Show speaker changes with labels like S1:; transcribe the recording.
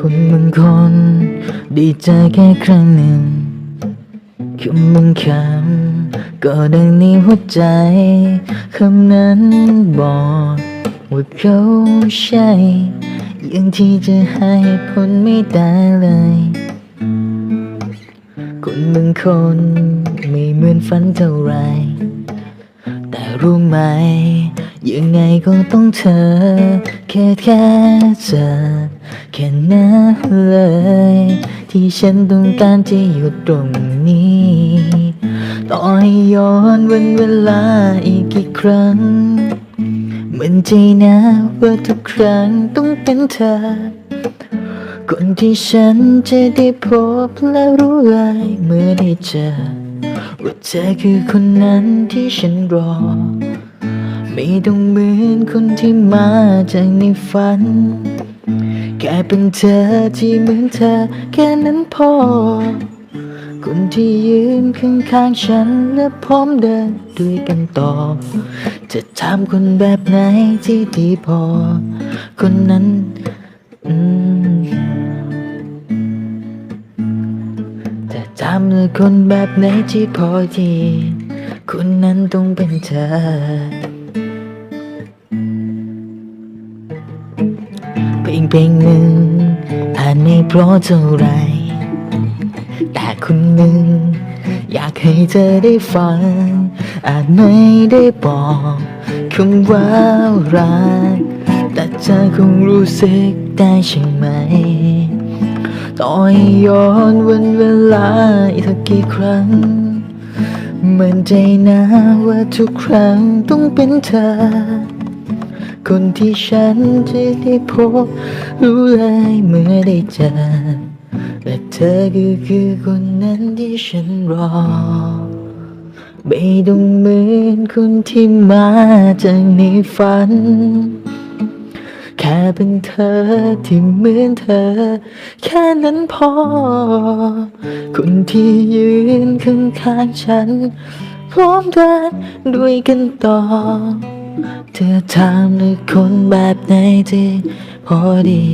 S1: คนบางคนดีใจแค่ครั้งหนึ่งคำบางคำก็ดังในหัวใจคำนั้นบอก ว่าเขาใช่ยังที่จะให้ผลไม่ได้เลย คนบางคนไม่เหมือนฝันเท่าไร แต่รู้ไหม ยังไงก็ต้องเธอ แค่แค่เจอแค่นั้นเลย ที่ฉันต้องการจะอยู่ตรงนี้ ต่อให้ย้อนวันเวลาอีกกี่ครั้ง ใจนะว่าทุกครั้งต้องเป็นเธอ คนที่ฉันจะได้พบและรู้เลยเมื่อได้เจอ ว่าเธอคือคนนั้นที่ฉันรอ ไม่ต้องเหมือนคนที่มาจากในฝัน แค่เป็นเธอที่เหมือนเธอแค่นั้นพอ คนที่ยืนข้างๆฉันและพร้อมเดินด้วยกันต่อ จะถามคนแบบไหนที่ดีพอ คนนั้นจะจำเลยคนแบบไหนที่พอดีคนนั้นต้องเป็นเธอเพลงเพลงหนึ่งอาจไม่เพราะเท่าไร แต่คนหนึ่ง อยากให้เธอได้ฟัง อาจไม่ได้บอกคำว่ารัก แต่เธอคงรู้สึกได้ใช่ไหมต่อให้ย้อนวันเวลาอีกสักกี่ครั้งมันใจนะว่าทุกครั้งต้องเป็นเธอ คนที่ฉันจะได้พบรู้เลยเมื่อได้เจอ ธอก็คือคนนั้นที่ฉันรอ ไม่ต้องเหมือนคนที่มาจากในฝัน แค่เป็นเธอที่เหมือนเธอ แค่นั้นพอ คนที่ยืนข้างๆฉัน พร้อมเดินด้วยกันต่อ เธอถามเลยคนแบบไหนที่พอดี